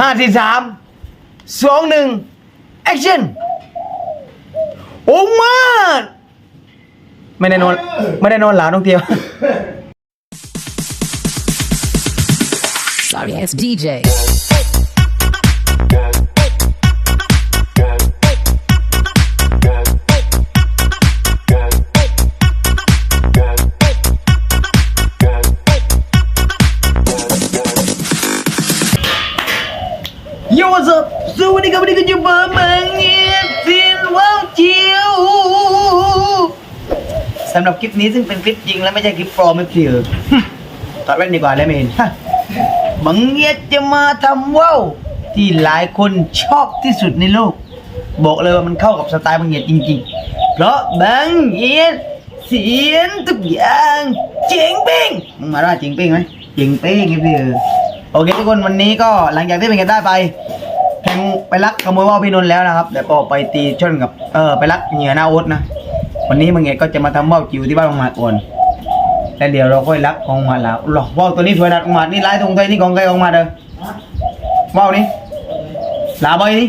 ห้าสี่สามสองหนึ่งแอคชั่นโอ้มาไม่ได้นอนไม่ได้นอนหลาน้องเตียว Sorry ass DJ. สวัสดีครับวันนี้ก็อยู่เบอร์มังเงียบสินว้าวจียวสำหรับคลิปนี้ซึ่งเป็นคลิปจริงและไม่ใช่คลิปปลอมไม่เพียงตัดเล่นดีกว่าแล้วเมนฮะบังเงียดจะมาทำว่าวที่หลายคนชอบที่สุดในโลก บอกเลยว่ามันเข้ากับสไตล์บังเงียดจริง ๆ เพราะบังเงียดเสียนทุกอย่างเจ๋งเป้งมึงมาว่าเจ๋งเป้งไหมเจ๋งเป้งไงพี่เออโอเคทุกคนวันนี้ก็หลังจากที่เป็นกันได้ไป แทงไปลักขโมยว่าวพี่นนท์แล้วนะครับแล้วก็ไปตีชนกับเออไปลักเหยื่อหน้าโอ๊ตนะวันนี้มังเอกก็จะมาทำว่าวจิ๋วที่บ้านของหมาดก่อนแล้วเดี๋ยวเราค่อยลักของหมาแล้วหรอว่าวตัวนี้สวยนัดของหมานี่ลายตรงไทยนี่ของใครของหมาเด้อว่าวนี่ลาใบนี่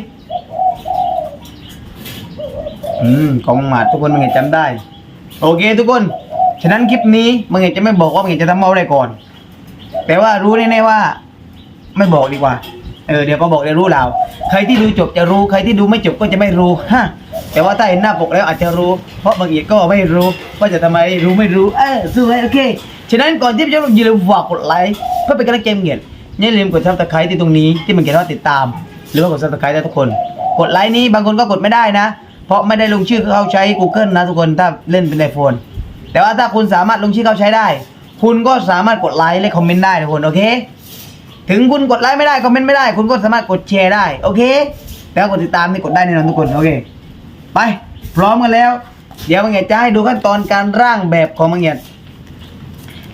อืมของหมาทุกคนมังเอกจำได้ โอเคทุกคน ฉะนั้นคลิปนี้มังเอกจะไม่บอกว่ามังเอกจะทำว่าวอะไรก่อน แต่ว่ารู้แน่ๆว่า ไม่บอกดีกว่า เออเดี๋ยวก็บอกเดี๋ยวรู้เราใครที่ดูจบจะรู้ใครที่ดูไม่จบก็จะไม่รู้ฮะแต่ว่าถ้าเห็นหน้าปกแล้วอาจจะรู้ เพราะบางทีกก็ไม่รู้ว่าจะทำไมรู้ไม่รู้เออสู้ไหมโอเคฉะนั้นก่อนที่จะจบอย่าลืมฝากกดไลค์เพื่อเป็นกำลังใจให้เงียบอย่าลืมกดซับสไครต์ที่ตรงนี้ที่มันเขียนว่าติดตาม หรือว่ากดซับสไครต์ได้ทุกคน กดไลค์นี้บางคนก็กดไม่ได้นะ เพราะไม่ได้ลงชื่อเขาใช้ Google นะทุกคนถ้าเล่นเป็นไอโฟนแต่ว่าถ้าคุณสามารถลงชื่อเขาใช้ได้ คุณก็สามารถกดไลค์และคอมเมนต์ได้ทุกคนโอเค ถึงคุณกดไลค์ไม่ได้คอมเมนต์ไม่ได้ คุณก็สามารถกดแชร์ได้โอเค แล้วกดติดตามนี่กดได้แน่นอนทุกคนโอเค ไป พร้อมกันแล้ว เดี๋ยวบางเงียดจะให้ดูขั้นตอนการร่างแบบของบางเงียด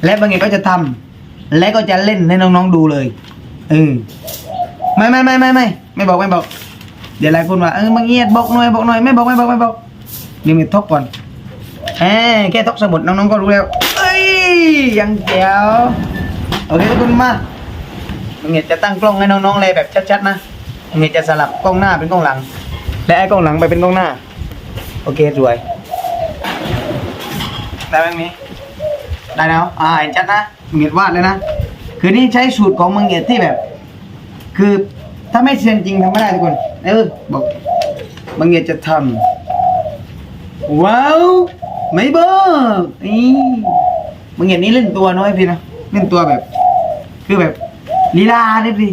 และบางเงียดก็จะทำและก็จะเล่นให้น้องๆดูเลยเออไม่ไม่ไม่ไม่ไม่ไม่บอกไม่บอก เดี๋ยวหลายคนว่าเออบางเงียดบอกหน่อยบอกหน่อยไม่บอกไม่บอกไม่บอกเดี๋ยวมีทบก่อนแหมแค่ทบสมุดน้องๆก็รู้แล้วเอ้ยยังแจ๋วโอเคทุกคนมา มึงเนี่ยจะตั้งกล้องให้น้องๆเลยแบบชัดๆนะมึงเนี่ยจะสลับกล้องหน้าเป็นกล้องหลัง และไอ้กล้องหลังไปเป็นกล้องหน้า โอเคสวย ได้ไหมมีได้แล้วอ่าเห็นชัดนะมึงเนี่ยวาดเลยนะ คือนี่ใช้สูตรของมึงเนี่ยที่แบบ คือถ้าไม่เซียนจริงทำไม่ได้ทุกคน เออบอกมึงเนี่ยจะทำว้าวไม่บอกนี่มึงเนี่ยนี่เล่นตัวน้อยพี่นะเล่นตัวแบบ คือแบบ ลีลาเนี่ยสิ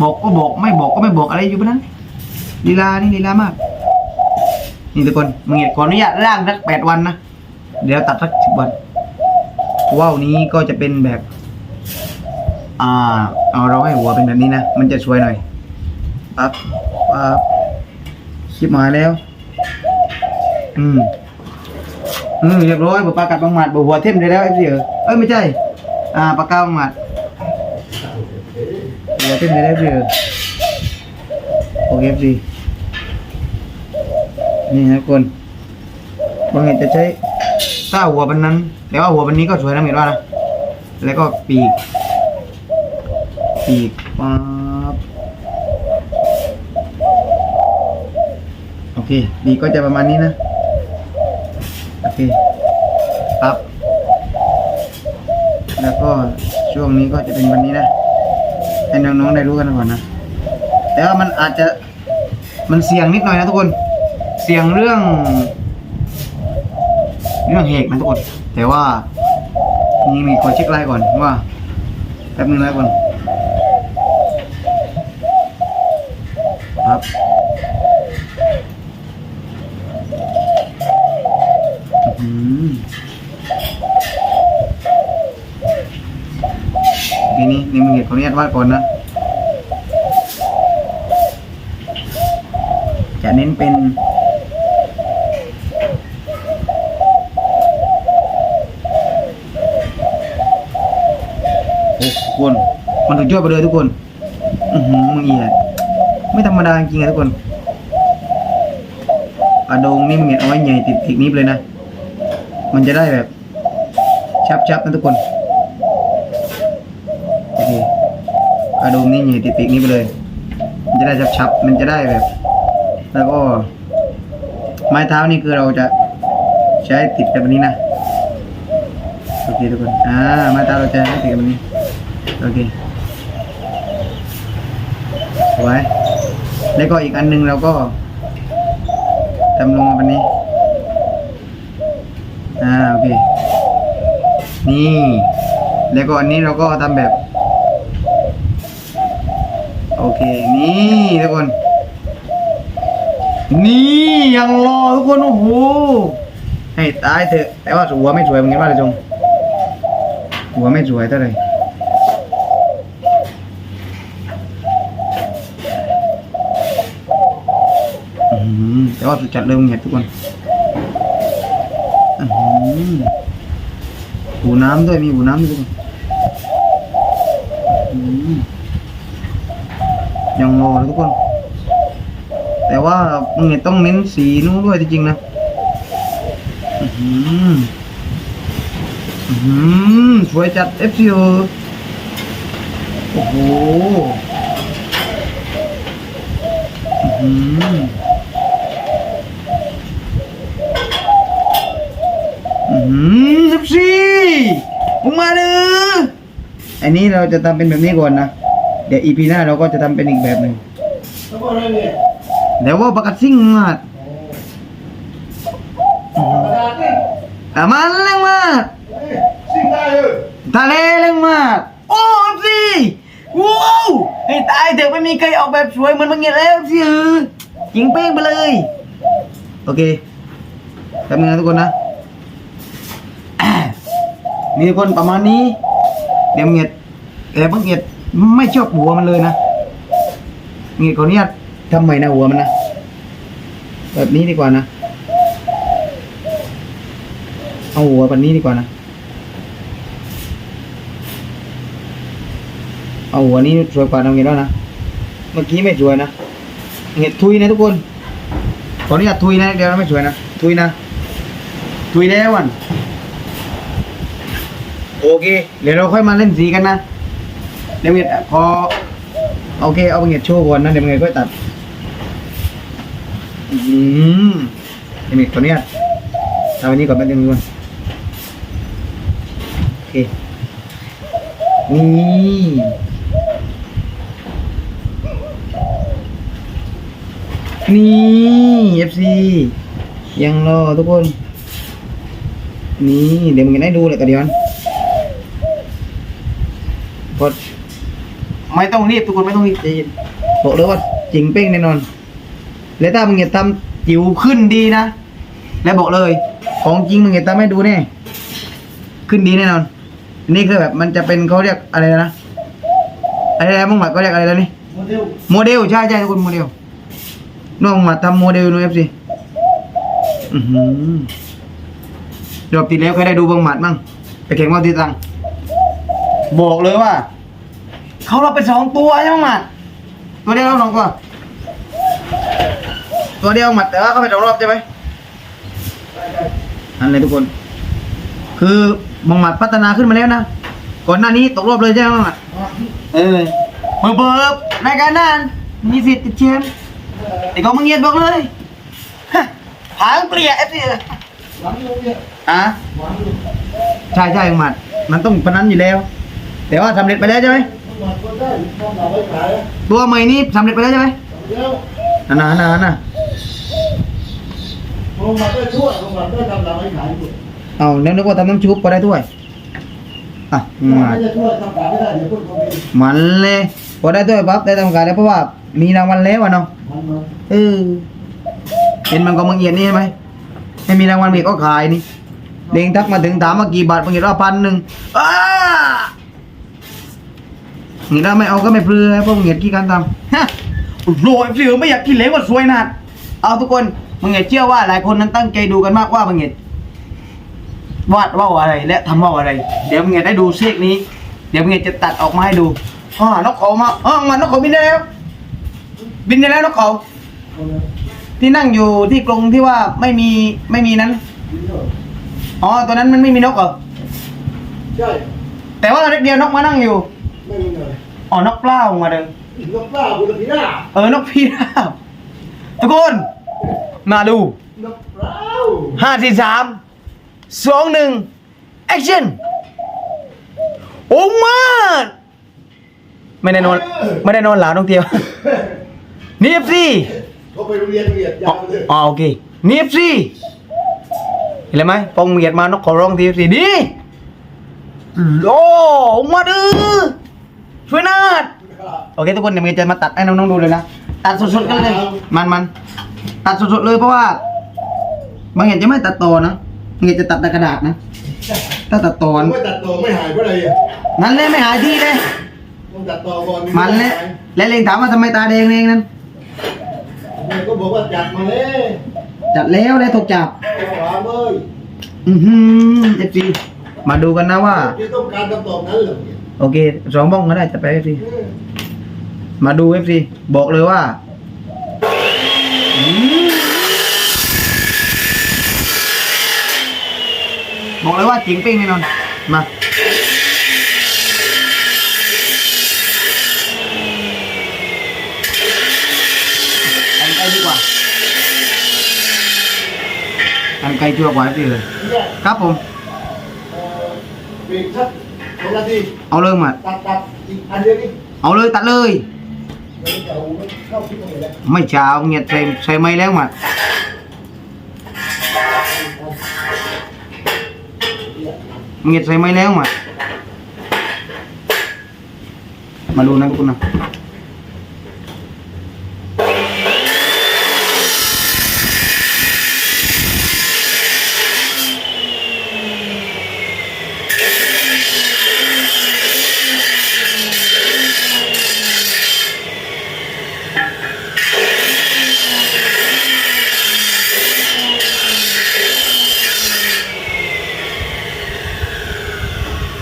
บอกก็บอกไม่บอกก็ไม่บอกอะไรอยู่บนนั้นลีลานี่ลีลามาก นี่ทุกคนมึงเห็นขออนุญาตร่างสักแปดวันนะเดี๋ยวตัดสักสิบวันว่าวนี้ก็จะเป็นแบบ อ่า เอาเราให้หัวเป็นแบบนี้นะมันจะสวยหน่อยปั๊บปั๊บคลิปมาแล้ว อืมอืมเรียบร้อยบปากกัดบางหมัดบหัวเทมได้แล้วไอ้เสียเอ้ยไม่ใช่ อ่าปากกาบางหมัด หัวเต้นไม่ได้เพื่อโอเคสินี่นะคนบางเห็นจะใช้ถ้าหัวบันนั้น แต่ว่าหัวบันนี้ก็สวยนะเห็นว่านะ แล้วก็ปีก ปีกป๊าบโอเคปีกก็จะประมาณนี้นะ โอเคปั๊บแล้วก็ช่วงนี้ก็จะเป็นวันนี้นะ ให้น้องๆได้รู้กันก่อนนะแต่ว่ามันอาจจะมันเสี่ยงนิดหน่อยนะทุกคน เสี่ยงเรื่อง เรื่องเหตุนะทุกคน แต่ว่านี่มีขอเช็คไลน์ก่อนว่าแป๊บนึงไลน์ก่อนครับอื้อหือทีนี้นี่มึงเห็น ขออนุญาตวาดก่อนนะ จะเน้นเป็นทุกคน มันถึงยอดไปเลยทุกคน อือหือมึงเอียไม่ธรรมดาจริงๆทุกคนกระดงนี่มึงเห็นเอาไว้ใหญ่ติดติดนี้ไปเลยนะ มันจะได้แบบ ชับๆนะทุกคน โอเคกระโดงนี่หญ่ติดติดนี้ไปเลย มันจะได้ชับๆมันจะได้แบบ แล้วก็ ไม้เท้านี่คือเราจะใช้ติดกับอันนี้นะโอเคทุกคนอ่าไม้เท้าเราจะให้ติดกับอันนี้โอเคสวยแล้วก็อีกอันหนึงเราก็ทำลงมาแบบนี้อ่าโอเคนี่แล้วก็อันนี้เราก็ทำแบบ โอเค นี่ทุกคน นี่ยังรอทุกคนโอ้โหให้ตายเถอะ แต่ว่าหัวไม่สวยมือนกันว่าเลยจง หัวไม่สวยเท่าไหร่อื้อหือแต่ว่าสุดจัดเลยมึงเห็นทุกคนอื้อหือหูน้ำด้วยมีหูน้ำด้วยทุกคน ยังรอเลยทุกคน แต่ว่ามึงเนี่ยต้องเน้นสีนู้นด้วยจริงๆนะอื้อหืออือหือสวยจัด f อโอ้โหอื้อหืออื้อหือ FC มึงมาเลยอันนี้เราจะทำเป็นแบบนี้ก่อนนะ เดี๋ยว EP หน้าเราก็จะทำเป็นอีกแบบหนึ่งแล้วก็อะไรเนี่ยเดี๋ยวว่าประกาศซิ่งมาดกระดาษนี่อะมันเร่งมาดเอ้ยสิ่งได้เลยทะเลเร่งมาดโอ้สิว้าวให้ตายเถอะไม่มีใครออกแบบสวยเหมือนมึงเงี้ยแล้วสิเออยิงเป้งไปเลย โอเคทำงานทุกคนนะอะนี่ทุกคนประมาณนี้เดี๋ยวเงียดแต่บางเงียด ไม่ชอบหัวมันเลยนะเงียดคนนี้ทำใหม่นะหัวมันนะแบบนี้ดีกว่านะเอาหัวแบบนี้ดีกว่านะเอาหัวนี้สวยกว่าน้องเงียแล้วนะเมื่อกี้ไม่สวยนะเงียดทุยนะทุกคนขออนุญาตทุยนะเดี๋ยวไม่สวยนะทุยนะทุยแล้ววันโอเคเดี๋ยวเราค่อยมาเล่นสีกันนะ ดี๋ยวเงียพอโอเคเอาเงียดโชว์ก่อนนะเดี๋ยวเงียดค่อยตัด อืมเดี๋ยวเงียดขออนุญาตทำอันนี้ก่อนแป๊บนึงก่อนโอเคนี่นี่ FC ยังรอทุกคน นี่เดี๋ยวมึงจะได้ดูเลยกันเดียวนะกด ไม่ต้องรีบทุกคนไม่ต้องรีบใจเย็นบอกเลยว่าจริงเป้งแน่นอน แล้วถ้ามึงจะทำจิ๋วขึ้นดีนะ แล้วบอกเลย ของจริงมึงจะทำให้ดูแน่ขึ้นดีแน่นอน นี่คือแบบมันจะเป็นเขาเรียกอะไรนะอะไรนะมึงหมัดก็เรียกอะไรแล้วนี่โมเดลโมเดลใช่ใช่ทุกคนโมเดลน้องมาทำโมเดลนูเอฟซีอือหือรอบที่แล้วเคยได้ดูบางหมัดมั้งไปแข่งว่าที่ตังบอกเลยว่า เขาเราไปสองตัวใช่ไหมหมัดตัวเดียวเราสองตัวตัวเดียวหมัดแต่ว่าเขาไปสองรอบใช่ไหมนั่นเลยทุกคน คือบางหมัดพัฒนาขึ้นมาแล้วนะก่อนหน้านี้ตกรอบเลยใช่ไหมบาหมัดเออเปิบเปิบรายการนั้นมีสิทธิ์ติดแชมป์ไอ้กองมึงเงียบบอกเลยหางเปลี่ยเอฟซีหวังอยู่เนี่ยอะหวังอยู่ใช่ใช่หมัดมันต้องพนันอยู่แล้ว แต่ว่าสำเร็จไปแล้วใช่ไหม ต้องมาตัวได้ต้องเอาไว้ขายตัวใหม่นี้สำเร็จไปแล้วใช่ไหมเดี๋ยวนั่นนะนั่นนะนั่นนะลงมาได้ช่วยลงมาได้ทำเอาไว้ขายอยู่เอาแล้วนึกว่าทำน้ำชุบก็ได้ด้วยอะหมัดไม่จะช่วยทำขายไม่ได้เดี๋ยวคนเขาไปมันเลยพอได้ด้วยปั๊บได้ทำการแล้วเพราะว่ามีรางวัลแล้วอะเนาะมันมาเออเห็นมันก็มังเอียดนี่ใช่ไหมให้มีรางวัลมีก็ขายนี่เด้งทักมาถึงถามว่ากี่บาทมังเอียดว่าพันหนึ่งอ้า นี่ถ้าไม่เอาก็ไม่เปลือยเพราะมังเอียดกี่การทำฮะโรยฟิวไม่อยากกินเหลวก็สวยนัดเอาทุกคนมังเอียดเชื่อว่าหลายคนนั้นตั้งใจดูกันมากว่ามังเอียดวาดว่าวอะไรและทำว่าวอะไร เดี๋ยวมังเอียดได้ดูเซกนี้ เดี๋ยวมังเอียดจะตัดออกมาให้ดูอ๋อนกเขามาอ๋อมันนกเขาบินได้แล้ว บินได้แล้วนกเขาเอาเลยที่นั่งอยู่ที่กรงที่ว่าไม่มีไม่มีนั้นอ๋อตัวนั้นมันไม่มีนกเหรอใช่แต่ว่าเล็กเดียวนกมานั่งอยู่ไม่มีเลย อ๋อนกเปล่ามาเดินนกปลาบุรีพิราบเออนกพิราบทุกคน มาดูนกเปล่าห้าสี่สามสองหนึ่งแอคชั่นโอ้มาดไม่ได้นอนไม่ได้นอนหลาน้องเตียวนี่เอฟซีเขาไปโรงเรียนเรียนยาวเลยอ๋อโอเคนี่เอฟซีเห็นไหมปองเมียดมานกขอร้องทีเอฟซีดีโอ้มาดื้อ ช่วยนาดโอเคทุกคนเดี๋ยวเมียจะมาตัดให้น้องๆดูเลยนะ ตัดสดๆกันเลย มันมันตัดสดๆเลยเพราะว่า บางอย่างจะไม่ตัดต่อนะบางอย่างจะตัดแต่กระดาษนะ ถ้าตัดต่อไม่ตัดต่อไม่หายเพราะอะไรอะนั้นเลยไม่หายที่เลยต้องตัดต่อก่อนมันเลยแล้วเลงถามว่าทำไมตาแดงเลงนั้นเนี่ยก็บอกว่าจัดมาเลยจัดแล้วเลยถูกจับเอาหาเลยอือหือเอฟซีมาดูกันนะว่าที่ต้องการคำตอบนั้นเหรอเนี่ย โอเคสองบ้องก็ได้จะไปเอฟซีมาดูเอฟซีบอกเลยว่าบอกเลยว่าจริงปิ้งแน่นอน มาไกลดีกว่าไกลชัวร์กว่าพี่เลยเนี่ยครับผม เอ่อเบรกสักสองนาทีเอาเลยมาตัดตัดอีกอันเดียวนี่ เอาเลยตัดเลย เดี๋ยวจะเอาเข้าคลิปตรงไหนเลย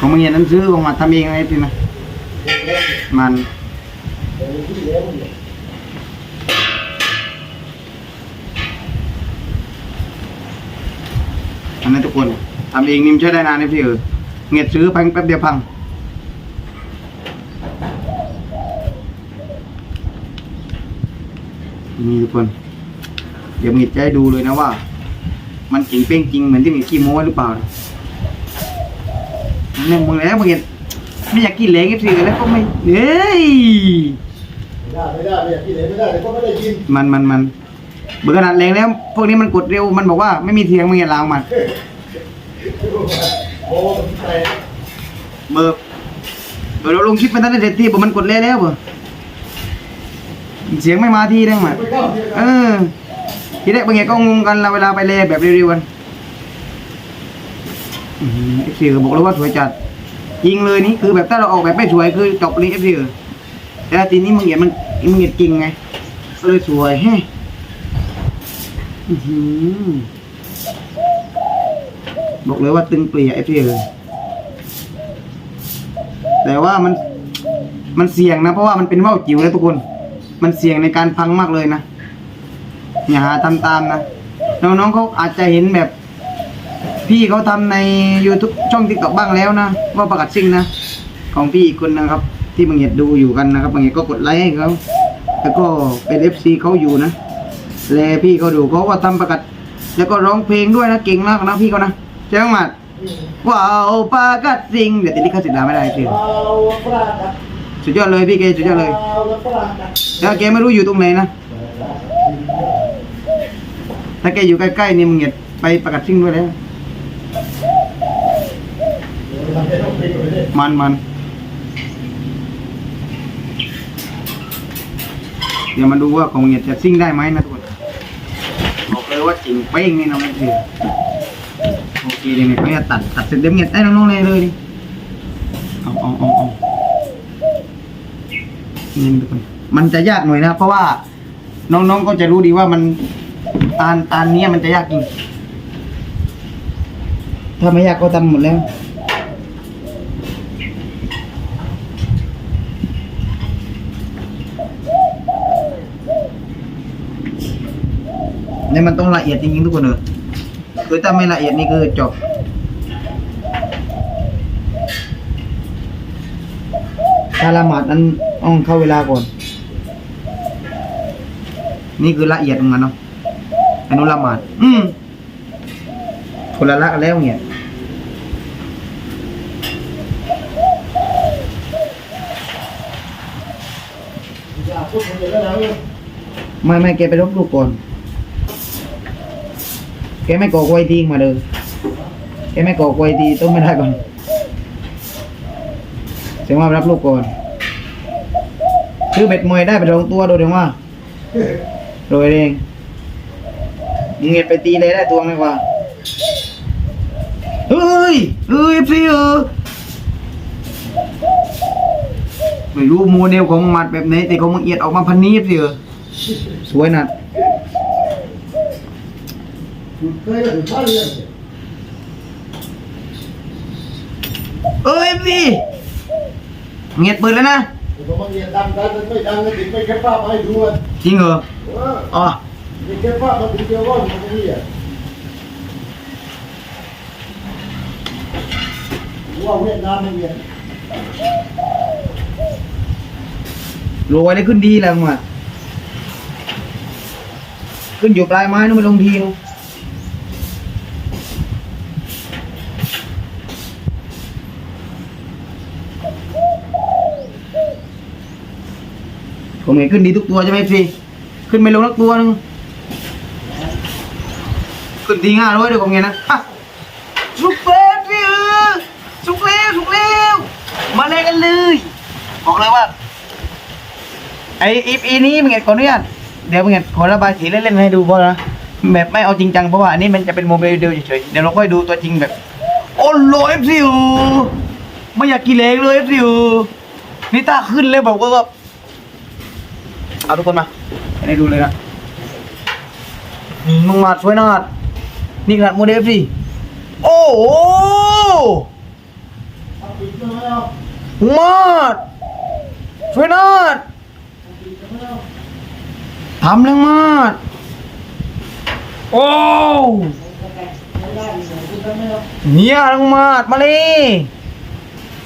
ไม่เช้าเงียบใส่ใส่ไม่แล้วมาเนี่ยนนนะของมึงเงียนั้นซื้อของมาทำเองไงพี่นะมันเดี๋ยวที่แล้วเนี่ยอันนั้นทุกคนทำเองนี่มใช้ได้นานนะพี่เออเงียบซื้อพังแป๊บเดียวพังนี่ทุกคน เดี๋ยวมีจะให้ดูเลยนะว่า มันจริงเป้งจริงเหมือนที่มีขี้โม้หรือเปล่านะ เนี่ยมึงแล้วมึงเห็นไม่อยากกินเหลงอีกทีแล้วก็ไม่เฮ้ยไม่ได้ไม่ได้ไม่อยากกินเลยไม่ได้เลยก็ไม่ได้กินมันมันมันเบอร์ขนาดแรงแล้ว พวกนี้มันกดเร็วมันบอกว่าไม่มีเทียงมึงอย่าลางมันโอ้มันแตกเบอร์เบอร์เราลงคลิปไปตั้งแต่เด็ดที่บอกมันกดแล้วแล้วเบอร์เสียงไม่มาที่ได้มั้ยไม่เข้าที่เออทีแรกบางอย่างก็งงกันเราเวลาไปเลยแบบเร็วๆกัน เอฟซีบอกเลยว่าสวยจัดยิงเลยนี่คือแบบถ้าเราออกแบบไม่สวยคือจบเลยเอฟซีแต่ทีนี้มึงเห็นมันมึงเห็นจริงไงก็เลยสวยแฮะบอกเลยว่าตึงเปลี่ยเอฟซีแต่ว่ามันมันเสี่ยงนะ เพราะว่ามันเป็นว่าวจิ๋วนะทุกคน มันเสี่ยงในการพังมากเลยนะอย่าหาทำตามนะน้องๆเขาอาจจะเห็นแบบ พี่เขาทำใน YouTube ช่องติ๊กต็อกบ้างแล้วนะ ว่าประกาศซิ่งนะ ของพี่อีกคนนะครับ ที่บางเหตุดูอยู่กันนะครับบางเหตุก็กดไลค์ให้เขาแล้วก็เป็น FC เขาอยู่นะแลพี่เขาดูเขาก็ทำประกาศแล้วก็ร้องเพลงด้วยนะเก่งมากนะพี่เขานะใช่ไหมมัดว้าวประกาศซิ่งเดี๋ยวติดลิขสิทธิ์ดาไม่ได้จริงเอาปลากัดสุดยอดเลยพี่เกสุดยอดเลยเอาปลากัดแล้วแกไม่รู้อยู่ตรงไหนนะถ้าแกอยู่ใกล้ๆนี่มึงอย่าไปประกาศซิ่งด้วยแล้ว มันมันเดี๋ยวมาดูว่าของเหยียดจะซิ่งได้ไหมนะทุกคนบอกเลยว่าจริงเป้งนี่นะมันคือโอเคเดี๋ยวเนี่ยเขาจะตัดตัดเสร็จเดี๋ยวเหยียดได้น้องๆเลยเลยดิเอาเอาเอาเอานี่ทุกคนมันจะยากหน่อยนะ เพราะว่าน้องๆก็จะรู้ดีว่ามันตาลตาลเนี้ยมันจะยากจริงถ้าไม่ยากก็ทำหมดแล้ว นี่มันต้องละเอียดจริงๆทุกคนเลยคือถ้าไม่ละเอียดนี่คือจบถ้าละหมาดนั้นต้องเข้าเวลาก่อน นี่คือละเอียดของมันเนาะอนุละหมาด อืมคนละละแล้วเนี่ยไม่ไม่แกไปรบลูกก่อน แกไม่ก่อกวยทีมาเลยแกไม่ก่อกวยทีต้องไม่ได้ก่อนเสียงว่ารับลูกก่อนซื้อเบ็ดมวยได้ไปสองตัวดูเดี๋ยวว่าโดยเองมึงเงียบไปตีเลยได้ตัวไหมกว่าเฮ้ยเฮ้ยพี่เออไม่รู้โมเดลของมัดแบบไหนแต่ของมึงเอียดออกมาพันนี้พี่เออสวยนัด เคยถึงบ้านเรียนเอ้ยพี่เงียดปืนแล้วนะผมมาเรียนดังดังไม่ดังก็ติดไม่แค่ภาพให้ดูอะจริงเหรอเอออ๋อมีแค่ภาพมาถึงเดียวว่ามันตรงนี้อะว่าเวียดนามไม่เรียนรวยได้ขึ้นดีแล้วมึงอะขึ้นอยู่ปลายไม้นู้นไม่ลงทีนู้ ผมเห็นขึ้นดีทุกตัวใช่ไหมพี่ขึ้นไม่ลงสักตัวนึงขึ้นทีห้าร้อยเดี๋ยวผมเห็นนะฮะสุกเป๊ะพี่เออสุกเร็วสุกเร็วมาเลยกันเลยบอกเลยว่าไออีพีนี้มึงเห็นขออนุญาตเดี๋ยวมึงเห็นขอระบายสีเล่นๆให้ดูพอนะแบบไม่เอาจริงจังเพราะว่าอันนี้มันจะเป็นโมเดลเดียวเฉยๆเดี๋ยวเราค่อยดูตัวจริงแบบ โอ้โหเอฟซีอูไม่อยากกินเล็กเลยเอฟซีอูนี่ตาขึ้นเลยบอกว่า เอาทุกคนมาให้ดูเลยนะนุ่งมาดสวยนาดนี่ขนาดโมเดลสิโอ้โหมาแล้วมาดสวยนาดปิดมาแล้วทำเรื่องมาดโอ้เนี่ยเรื่องมาดมาเลย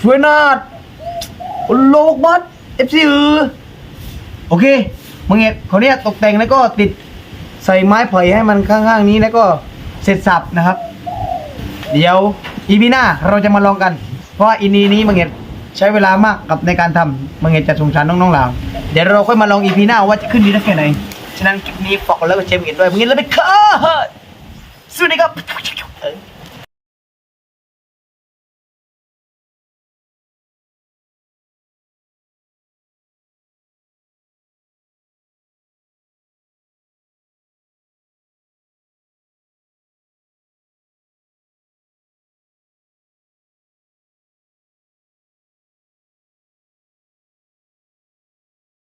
ช่วยนาดโอ้โลกบัดเอฟซีเออ โอเคมึงเห็นเขาเนี่ยตกแต่งแล้วก็ติดใส่ไม้ไผ่ให้มันข้างๆนี้แล้วก็เสร็จสับนะครับ เดี๋ยวอีพีหน้าเราจะมาลองกัน เพราะว่าอีนีนี้มึงเห็นใช้เวลามากกับในการทำมึงเห็นจะสงสารน้องๆเราเดี๋ยวเราค่อยมาลองอีพีหน้าว่าจะขึ้นดีได้แค่ไหนฉะนั้นคลิปนี้ฝากกดไลค์กดแชร์มึงเห็นด้วยมึงเห็นแล้วไปค่ะสวัสดีครับ